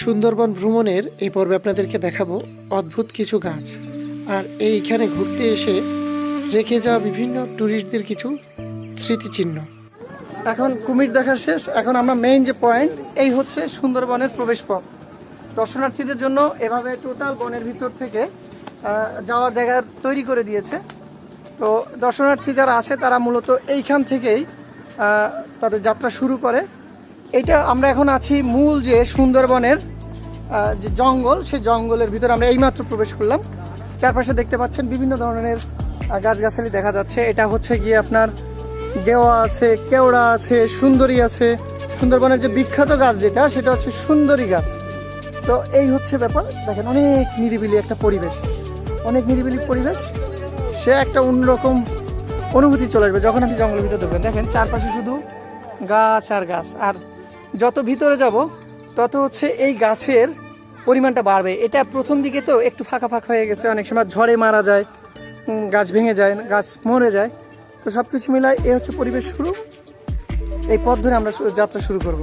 সুন্দরবন ভ্রমণের এই পর্বে আপনাদেরকে দেখাবো অদ্ভুত কিছু গাছ। আর এইখানে ঘুরতে এসে রেখে যাওয়া বিভিন্ন ট্যুরিস্টদের কিছু স্মৃতিচিহ্ন। এখন কুমির দেখা শেষ। এখন আমরা মেইন যে পয়েন্ট এই হচ্ছে সুন্দরবনের প্রবেশ পথ দর্শনার্থীদের জন্য এভাবে টোটাল বনের ভিতর থেকে যাওয়ার জায়গা তৈরি করে দিয়েছে। তো দর্শনার্থী যারা আছে, তারা মূলত এইখান থেকেই তাদের যাত্রা শুরু করে। এটা আমরা এখন আছি মূল যে সুন্দরবনের যে জঙ্গল, সেই জঙ্গলের ভিতরে আমরা এইমাত্র প্রবেশ করলাম। চারপাশে দেখতে পাচ্ছেন বিভিন্ন ধরনের গাছগাছালি দেখা যাচ্ছে। এটা হচ্ছে গিয়ে আপনার দেওয়া আছে, কেওড়া আছে, সুন্দরী আছে। সুন্দরবনের যে বিখ্যাত গাছ যেটা, সেটা হচ্ছে সুন্দরী গাছ। তো এই হচ্ছে ব্যাপার। দেখেন, অনেক নিরিবিলি একটা পরিবেশ। অনেক নিরিবিলি পরিবেশ। সে একটা অন্যরকম অনুভূতি চলে আসবে যখন আপনি জঙ্গলের ভিতরে দেখবেন দেখেন, চারপাশে শুধু গাছ আর গাছ। আর যত ভিতরে যাব, তত হচ্ছে এই গাছের পরিমাণটা বাড়বে। এটা প্রথম দিকে তো একটু ফাঁকা ফাঁকা হয়ে গেছে, অনেক সময় ঝড়ে মারা যায় গাছ ভেঙে যায়, গাছ মরে যায়। তো সব কিছু মিলায় এ হচ্ছে পরিবেশ শুরু। এই পথ ধরে আমরা যাত্রা শুরু করব।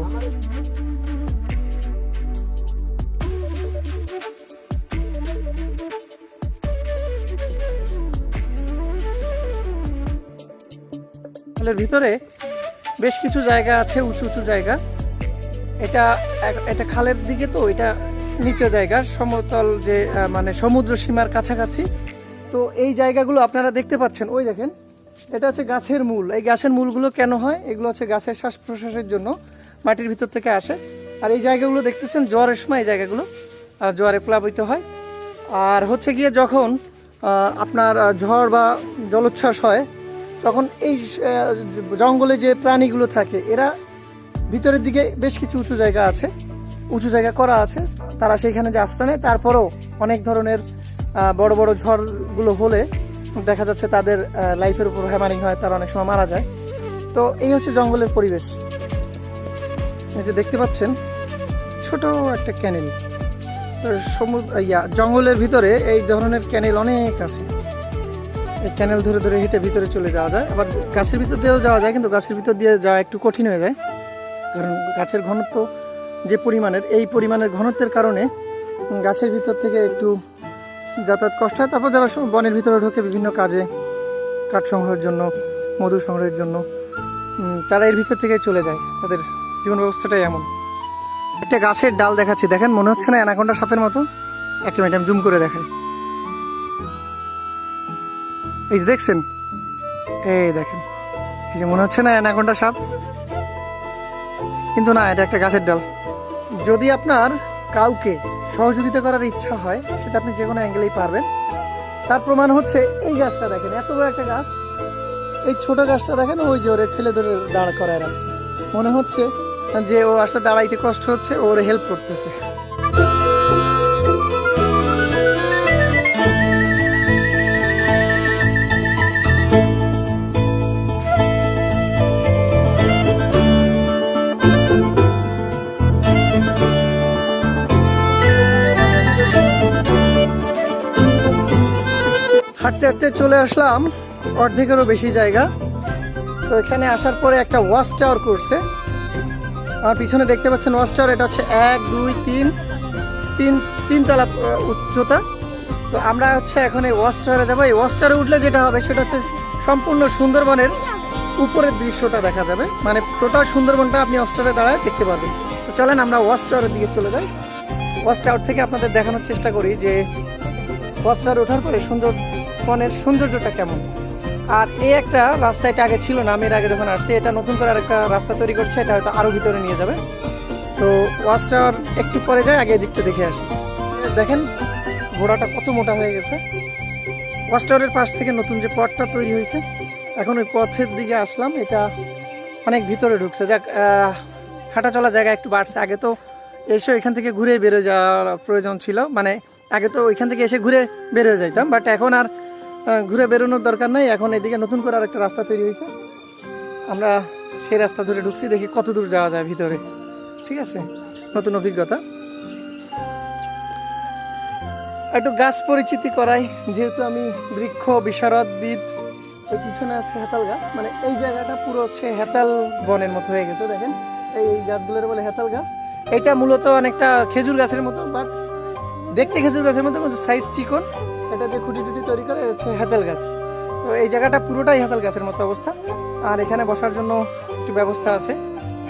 ভিতরে বেশ কিছু জায়গা আছে, উঁচু উঁচু জায়গা। এটা এটা খালের দিকে তো, এটা নিচু জায়গা, সমতল যে মানে সমুদ্র সীমার কাছাকাছি। তো এই জায়গাগুলো আপনারা দেখতে পাচ্ছেন, ওই দেখেন, এটা হচ্ছে গাছের মূল। এই গাছের মূলগুলো কেন হয়? এগুলো হচ্ছে গাছের শ্বাস প্রশ্বাসের জন্য মাটির ভিতর থেকে আসে। আর এই জায়গাগুলো দেখতেছেন জোয়ারের সময় এই জায়গাগুলো জোয়ারে প্লাবিত হয়। আর হচ্ছে গিয়ে যখন আপনার ঝড় বা জলোচ্ছ্বাস হয়, তখন এই জঙ্গলে যে প্রাণীগুলো থাকে, এরা ভিতরের দিকে বেশ কিছু উঁচু জায়গা আছে, উঁচু জায়গা করা আছে। তারা সেইখানে যে আশ্রয় নেয়, তারপরেও অনেক ধরনের বড় বড় ঝড়গুলো হলে দেখা যাচ্ছে তাদের লাইফের উপর হ্যামারিং হয়, তারা অনেক সময় মারা যায়। তো এই হচ্ছে জঙ্গলের পরিবেশ। এই যে দেখতে পাচ্ছেন, ছোট একটা ক্যানেল তো সমুদ্র ইয়া, জঙ্গলের ভিতরে এই ধরনের ক্যানেল অনেক আছে। এই ক্যানেল ধরে ধরে হেঁটে ভিতরে চলে যাওয়া যায়। আবার গাছের ভিতর দিয়েও যাওয়া যায়, কিন্তু গাছের ভিতর দিয়ে যাওয়া একটু কঠিন হয়ে যায়। কারণ গাছের ঘনত্ব যে পরিমাণের, এই পরিমাণের ঘনত্বের কারণে গাছের ভিতর থেকে একটু যাতায়াত কষ্ট হয়। তারপর যারা বনের ভিতরে ঢোকে বিভিন্ন কাজে, কাঠ সংগ্রহের জন্য, মধু সংগ্রহের জন্য তারা এর ভিতর থেকে চলে যায়। তাদের জীবন ব্যবস্থাটাই এমন। একটা গাছের ডাল দেখাচ্ছি। দেখেন, মনে হচ্ছে না অ্যানাকোন্ডা সাপের মতো। একটা মিনিট, আমি জুম করে দেখাই। এই যে দেখছেন? এই দেখেন। এই যে মনে হচ্ছে না অ্যানাকোন্ডা সাপ? কিন্তু না, এটা একটা গাছের ডাল। যদি আপনার কাউকে সহযোগিতা করার ইচ্ছা হয়, সেটা আপনি যে কোনো অ্যাঙ্গেলেই পারবেন। তার প্রমাণ হচ্ছে এই গাছটা দেখেন, এত বড় একটা গাছ। এই ছোট গাছটা দেখেন, ওই যে ওরে ঠেলে ধরে দাঁড় করায় রাখছে। মনে হচ্ছে যে ও আসলে দাঁড়াইতে কষ্ট হচ্ছে, ওর হেল্প করতেছে। হাঁটতে হাঁটতে চলে আসলাম। অর্ধেকেরও বেশি জায়গা। তো এখানে আসার পরে একটা ওয়াচ টাওয়ার করছে। আমার পিছনে দেখতে পাচ্ছেন ওয়াচ টাওয়ার, এটা হচ্ছে এক, দুই, তিন তিন, তিনতলা উচ্চতা। তো আমরা হচ্ছে এখন এই ওয়াচ টাওয়ারে যাব। এই ওয়াচ টাওয়ারে উঠলে যেটা হবে, সেটা হচ্ছে সম্পূর্ণ সুন্দরবনের উপরের দৃশ্যটা দেখা যাবে। মানে টোটাল সুন্দরবনটা আপনি ওয়াচ টাওয়ারে দাঁড়ায় দেখতে পারবেন। তো চলেন আমরা ওয়াচ টাওয়ারের দিকে চলে যাই। ওয়াচ টাওয়ার থেকে আপনাদের দেখানোর চেষ্টা করি যে বস্তার ওঠার পরে সুন্দর বনের সৌন্দর্যটা কেমন? আর এই একটা রাস্তা এটা আগে ছিল না, আমি এর আগে যখন আসছি, এটা নতুন করে আরেকটা রাস্তা তৈরি করছে, এটা হয়তো আরও ভিতরে নিয়ে যাবে। তো ওয়াচ টাওয়ার একটু পরে যায়, আগে দিকটা দেখে আসি। দেখেন, ঘোড়াটা কত মোটা হয়ে গেছে। ওয়াচ টাওয়ারের পাশ থেকে নতুন যে পথটা তৈরি হয়েছে, এখন ওই পথের দিকে আসলাম, এটা অনেক ভিতরে ঢুকছে। যাক হাঁটা চলা জায়গা একটু বাড়ছে। আগে তো এসে ওইখান থেকে ঘুরে বেরো যাওয়ার প্রয়োজন ছিল। মানে আগে তো ওইখান থেকে এসে ঘুরে বের যাইতাম বাট এখন আর ঘুরে বেরোনোর দরকার নাই। এখন এদিকে নতুন করে আর একটা রাস্তা তৈরি হয়েছে। আমরা সেই রাস্তা ধরে ঢুকছি, দেখি কত দূর যাওয়া যায় ভিতরে। ঠিক আছে? নতুন অভিজ্ঞতা। একটু গাছ পরিচিতি করাই। যেহেতু আমি বৃক্ষ, বিশারদবিদ ওই পিছনে আছে হেতাল গাছ। মানে এই জায়গাটা পুরো হচ্ছে হেতাল বনের মতো হয়ে গেছে, দেখেন। এই গাছগুলোর বলে হেতাল গাছ। এটা মূলত অনেকটা খেজুর গাছের মতো বাট দেখতে খেজুর গাছের মতো, কিন্তু সাইজ চিকন। এটা যে খুঁটি টুটি তৈরি করে, হচ্ছে হাতেল গাছ। তো এই জায়গাটা পুরোটাই হাতাল গাছের মতো অবস্থা। আর এখানে বসার জন্য একটু ব্যবস্থা আছে।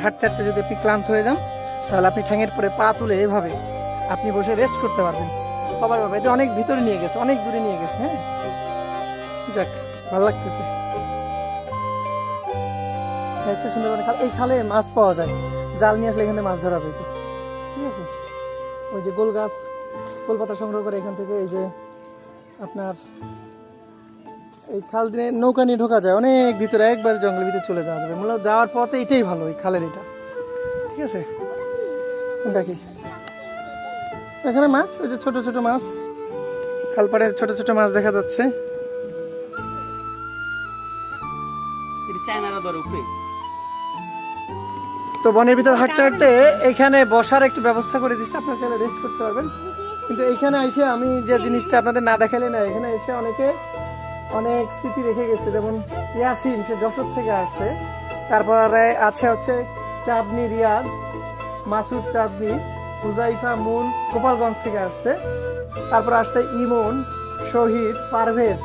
হাঁটতে হাঁটতে যদি আপনি ক্লান্ত হয়ে যান, তাহলে আপনি ঠ্যাঙের পরে পা তুলে এভাবে আপনি বসে রেস্ট করতে পারবেন। বাবা বাবা এটা অনেক ভিতরে নিয়ে গেছে, অনেক দূরে নিয়ে গেছে হ্যাঁ? যাক, ভালো লাগতেছে। হচ্ছে সুন্দরবনে খাল, এই খালে মাছ পাওয়া যায়। জাল নিয়ে আসলে এখানে মাছ ধরা যেত ঠিক আছে? ওই যে গোল গাছ, কলপাতা সংগ্রহ করে এখান থেকে এই যে আপনার এই খাল দিয়ে নৌকা নিয়ে ঢোকা যায়। অনেক ভিতরে একবার জঙ্গলের ভিতরে চলে যাওয়া যাবে। মূলত যাওয়ার পথে এটাই ভালো এই খালের এটা। ঠিক আছে? কি? এখানে মাছ ওই যে ছোট ছোট মাছ। খালপাড়ের ছোট ছোট মাছ দেখা যাচ্ছে। তো বনের ভিতর হাঁটতে হাঁটতে এখানে বসার একটু ব্যবস্থা করে দিচ্ছে। আপনারা চাইলে রেস্ট করতে পারবেন। কিন্তু এইখানে এসে আমি যে জিনিসটা আপনাদের না দেখালে না, এখানে এসে অনেকে অনেক স্মৃতি রেখে গেছে। যেমন ইয়াসিন, সে যশোর থেকে আসছে। তারপরে আছে হচ্ছে চাঁদনি রিয়াদ, মাসুদ চাঁদনি, হুজাইফা মুন, গোপালগঞ্জ থেকে আসছে। তারপর আসছে ইমন, শহীদ, পারভেজ।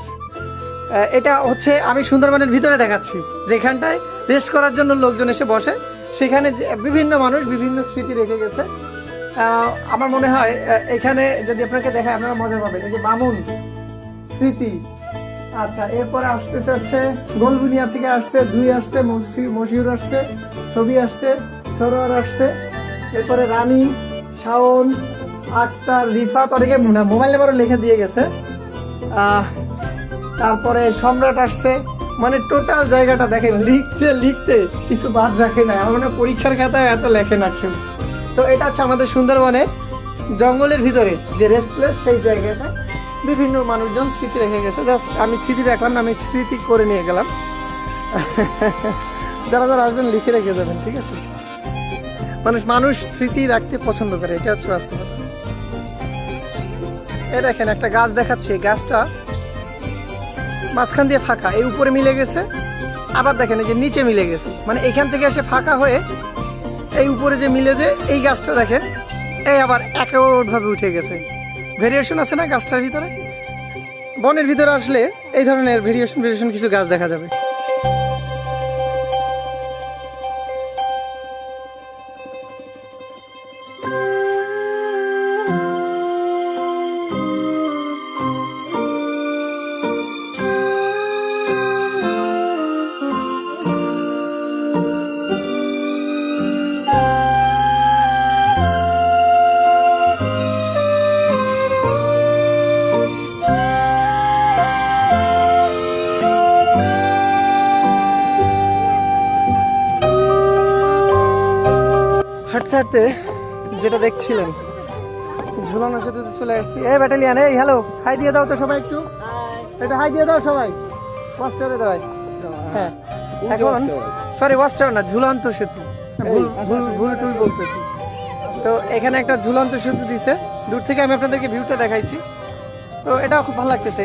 এটা হচ্ছে আমি সুন্দরবনের ভিতরে দেখাচ্ছি। যেখানটায় রেস্ট করার জন্য লোকজন এসে বসে। সেখানে বিভিন্ন মানুষ বিভিন্ন স্মৃতি রেখে গেছে। আমার মনে হয় এখানে যদি আপনাকে দেখায়, আপনারা মজা পাবেন। এই যে বামুন স্মৃতি। আচ্ছা এরপরে আসতেছে হচ্ছে গোলবুনিয়া থেকে আসছে দুই মসি- মশিউর আসছে, ছবি আসছে, সরোয়ার আসছে। এরপরে রানী, শাওন, আক্তার, রিফাত, অনেকে মোবাইল নাম্বারও লিখে দিয়ে গেছে। তারপরে সম্রাট আসছে। মানে টোটাল জায়গাটা দেখেন, লিখতে লিখতে কিছু বাদ রাখে না আমার মনে পরীক্ষার খাতায় এত লেখে না কেউ। তো এটা হচ্ছে আমাদের সুন্দরবনে জঙ্গলের ভিতরে যে রেস্ট প্লেস সেই জায়গাটা। বিভিন্ন মানুষজন স্মৃতি রেখে গেছে। জাস্ট আমি স্মৃতি রাখলাম আমি স্মৃতি করে নিয়ে গেলাম। যারা যারা আসবেন, লিখে রেখে যাবেন, ঠিক আছে? মানুষ মানুষ স্মৃতি রাখতে পছন্দ করে, এটা হচ্ছে বাস্তবতা। এ দেখেন, একটা গাছ দেখাচ্ছে। গাছটা মাঝখান দিয়ে ফাঁকা, এই উপরে মিলে গেছে। আবার দেখেন, এই যে নিচে মিলে গেছে। মানে এখান থেকে এসে ফাঁকা হয়ে এই উপরে যে মিলে যে, এই গাছটা দেখেন, এই আবার একেভাবে উঠে গেছে। ভেরিয়েশন আছে না গাছটার ভিতরে? বনের ভিতরে আসলে এই ধরনের ভেরিয়েশন ভেরিয়েশন কিছু গাছ দেখা যাবে। হাঁটতে হাঁটতে যেটা দেখছিলেন। ঝুলানোর সাথে তো চলে আসছি। এই ব্যাটালিয়ান এই হ্যালো হাই দিয়ে দাও তো সবাই একটু। এটা হাই দিয়ে দাও সবাই। টাওয়ারে দাঁড়াই হ্যাঁ এখন সরি টাওয়ার না ঝুলন্ত সেতু। ভুল ভুল ভুল টুল বলতেছি। তো এখানে একটা ঝুলন্ত সেতু দিছে। দূর থেকে আমি আপনাদেরকে ভিউটা দেখাইছি। তো এটাও খুব ভালো লাগতেছে।